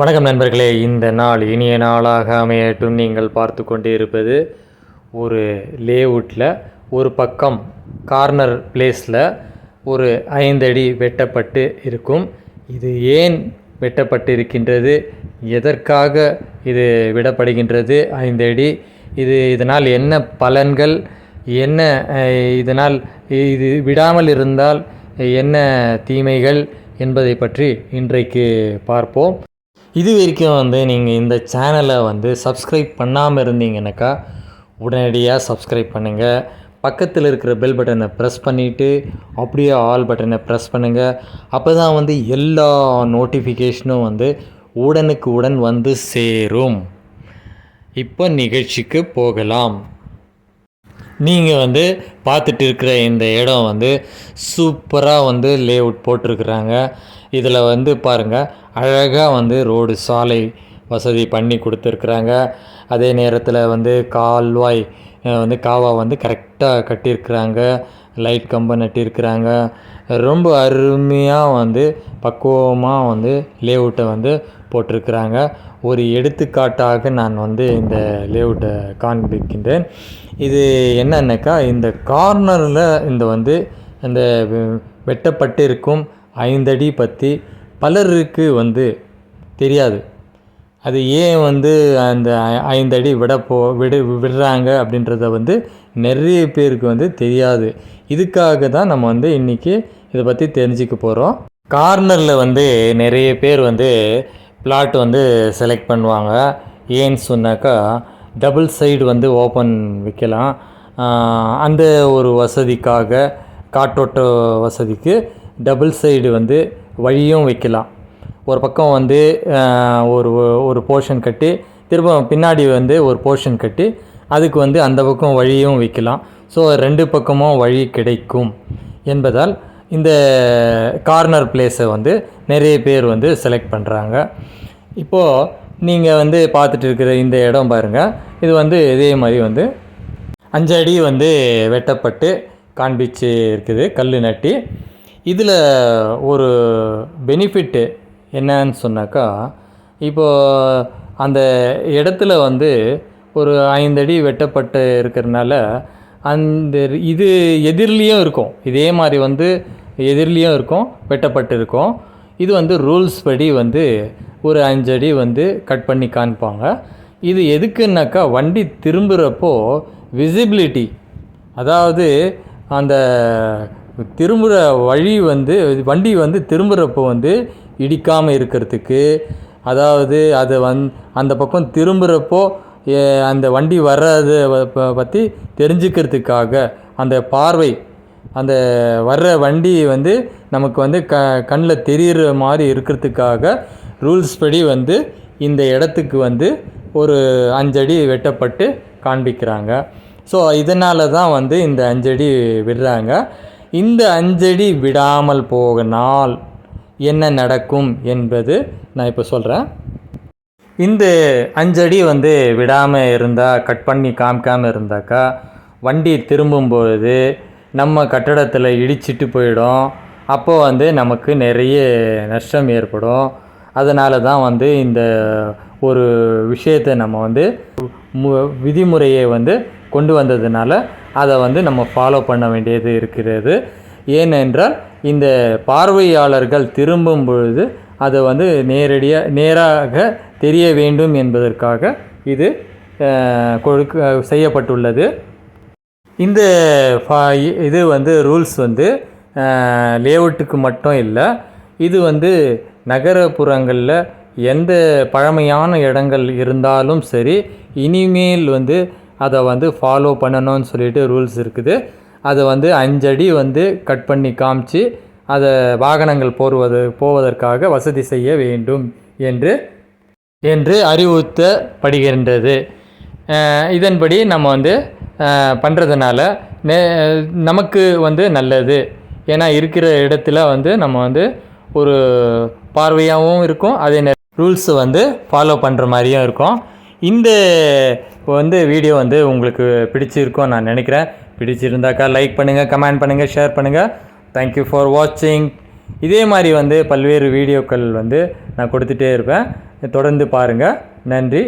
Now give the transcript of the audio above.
வணக்கம் நண்பர்களே இந்த நாள் இனிய நாளாக அமையட்டும். நீங்கள் பார்த்து கொண்டே இருப்பது ஒரு லேஅவுட்டில் ஒரு பக்கம் கார்னர் பிளேஸில் ஒரு ஐந்தடி வெட்டப்பட்டு இருக்கும். இது ஏன் வெட்டப்பட்டு இருக்கின்றது எதற்காக இது விடப்படுகின்றது? ஐந்தடி இது இதனால் என்ன பலன்கள்? என்ன இதனால் இது விடாமல் இருந்தால் என்ன தீமைகள் என்பதை பற்றி இன்றைக்கு பார்ப்போம். இது வரைக்கும் வந்து நீங்கள் இந்த சேனலை வந்து சப்ஸ்கிரைப் பண்ணாமல் இருந்தீங்கன்னாக்கா உடனடியாக சப்ஸ்கிரைப் பண்ணுங்கள் பக்கத்தில் இருக்கிற பெல் பட்டனை ப்ரெஸ் பண்ணிவிட்டு அப்படியே ஆல் பட்டனை ப்ரெஸ் பண்ணுங்கள் அப்போ தான் வந்து எல்லா நோட்டிஃபிகேஷனும் வந்து உடனுக்கு உடன் வந்து சேரும். இப்போ நிகழ்ச்சிக்கு போகலாம். நீங்கள் வந்து பார்த்துட்டு இருக்கிற இந்த இடம் வந்து சூப்பராக வந்து லேஅவுட் போட்டிருக்கிறாங்க. இதில் வந்து பாருங்கள் அழகாக வந்து ரோடு சாலை வசதி பண்ணி கொடுத்துருக்குறாங்க. அதே நேரத்தில் வந்து கால்வாய் வந்து காவா வந்து கரெக்டாக கட்டியிருக்கிறாங்க. லைட் கம்பம் நட்டிருக்கிறாங்க ரொம்ப அருமையாக வந்து பக்குவமாக வந்து லேஅவுட்டை வந்து போட்டிருக்கிறாங்க. ஒரு எடுத்துக்காட்டாக நான் வந்து இந்த லேஅவுட்டை காண்பிக்கின்றேன். இது என்னன்னாக்கா இந்த கார்னரில் இந்த வந்து இந்த வெட்டப்பட்டிருக்கும் ஐந்தடி பற்றி பலருக்கு வந்து தெரியாது. அது ஏன் வந்து அந்த ஐ- ஐந்தடி விட போ விடு விடுறாங்க அப்படின்றத வந்து நிறைய பேருக்கு வந்து தெரியாது. இதுக்காக தான் நம்ம வந்து இன்றைக்கி இதை பற்றி தெரிஞ்சுக்க போகிறோம் கார்னரில் வந்து நிறைய பேர் வந்து பிளாட் வந்து செலக்ட் பண்ணுவாங்க. ஏன்னு சொன்னாக்கா டபுள் சைடு வந்து ஓப்பன் வைக்கலாம். அந்த ஒரு வசதிக்காக காட்டோட்ட வசதிக்கு டபுள் சைடு வந்து வழியும் வைக்கலாம். ஒரு பக்கம் வந்து ஒரு ஒரு போர்ஷன் கட்டி திரும்ப பின்னாடி வந்து ஒரு போர்ஷன் கட்டி அதுக்கு வந்து அந்த பக்கம் வழியும் வைக்கலாம். ஸோ ரெண்டு பக்கமும் வழி கிடைக்கும் என்பதால் இந்த கார்னர் பிளேஸை வந்து நிறைய பேர் வந்து செலக்ட் பண்ணுறாங்க இப்போது நீங்கள் வந்து பார்த்துட்டு இருக்கிற இந்த இடம் பாருங்கள் இது வந்து இதே மாதிரி வந்து அஞ்சடி வந்து வெட்டப்பட்டு காண்பிச்சு இருக்குது கல் நட்டி. இதில் ஒரு பெனிஃபிட்டு என்னன்னு சொன்னாக்கா இப்போது அந்த இடத்துல வந்து ஒரு ஐந்தடி வெட்டப்பட்டு இருக்கிறனால அந்த இது எதிர்லேயும் இருக்கும். இதே மாதிரி வந்து எதிர்லேயும் இருக்கும் வெட்டப்பட்டு இருக்கும். இது வந்து ரூல்ஸ் படி வந்து ஒரு அஞ்சடி வந்து கட் பண்ணி காண்பாங்க. இது எதுக்குன்னாக்கா வண்டி திரும்புகிறப்போ விசிபிலிட்டி அதாவது அந்த திரும்புகிற வழி வந்து வண்டி வந்து திரும்புகிறப்போ வந்து இடிக்காமல் இருக்கிறதுக்கு அதாவது அது வந் அந்த பக்கம் திரும்புகிறப்போ அந்த வண்டி வர்றதை பற்றி தெரிஞ்சுக்கிறதுக்காக அந்த பார்வை அந்த வர்ற வண்டி வந்து நமக்கு வந்து க கண்ணில் தெரிகிற மாதிரி இருக்கிறதுக்காக ரூல்ஸ் படி வந்து இந்த இடத்துக்கு வந்து ஒரு அஞ்சடி வெட்டப்பட்டு காண்பிக்கிறாங்க. ஸோ இதனால தான் வந்து இந்த அஞ்சடி விடுறாங்க. இந்த அஞ்சடி விடாமல் போகனால் என்ன நடக்கும் என்பது நான் இப்போ சொல்கிறேன் இந்த அஞ்சடி வந்து விடாமல் இருந்தால் கட் பண்ணி காமிக்காமல் இருந்தாக்கா வண்டி திரும்பும்பொழுது நம்ம கட்டடத்தில் இடிச்சிட்டு போயிடும். அப்போது வந்து நமக்கு நிறைய நஷ்டம் ஏற்படும். அதனால தான் வந்து இந்த ஒரு விஷயத்தை நம்ம வந்து மு விதிமுறையை வந்து கொண்டு வந்ததுனால அதை வந்து நம்ம ஃபாலோ பண்ண வேண்டியது இருக்கிறது. ஏனென்றால் இந்த பார்வையாளர்கள் திரும்பும் பொழுது அதை வந்து நேரடியாக நேராக தெரிய வேண்டும் என்பதற்காக இது கொடுக்க செய்யப்பட்டுள்ளது. இந்த ஃபா- இது வந்து ரூல்ஸ் வந்து லேஅவுட்டுக்கு மட்டும் இல்லை இது வந்து நகரப்புறங்களில் எந்த பழமையான இடங்கள் இருந்தாலும் சரி இனிமேல் வந்து அதை வந்து ஃபாலோ பண்ணணும்னு சொல்லிட்டு ரூல்ஸ் இருக்குது. அதை வந்து அஞ்சடி வந்து கட் பண்ணி காமிச்சு அதை வாகனங்கள் போடுவது போவதற்காக வசதி செய்ய வேண்டும் என்று என்று அறிவுறுத்தப்படுகின்றது. இதன்படி நம்ம வந்து பண்ணுறதுனால நமக்கு வந்து நல்லது. ஏன்னா இருக்கிற இடத்துல வந்து நம்ம வந்து ஒரு பார்வையாகவும் இருக்கும். அதே நேரம் ரூல்ஸு வந்து ஃபாலோ பண்ணுற மாதிரியும் இருக்கும். இந்த வந்து வீடியோ வந்து உங்களுக்கு பிடிச்சிருக்கும் நான் நினைக்கிறேன். பிடிச்சிருந்தாக்கா லைக் பண்ணுங்கள் கமெண்ட் பண்ணுங்கள் ஷேர் பண்ணுங்கள் தேங்க்யூ ஃபார் வாட்சிங் இதே மாதிரி வந்து பல்வேறு வீடியோக்கள் வந்து நான் கொடுத்துட்டே இருப்பேன். தொடர்ந்து பாருங்கள் நன்றி.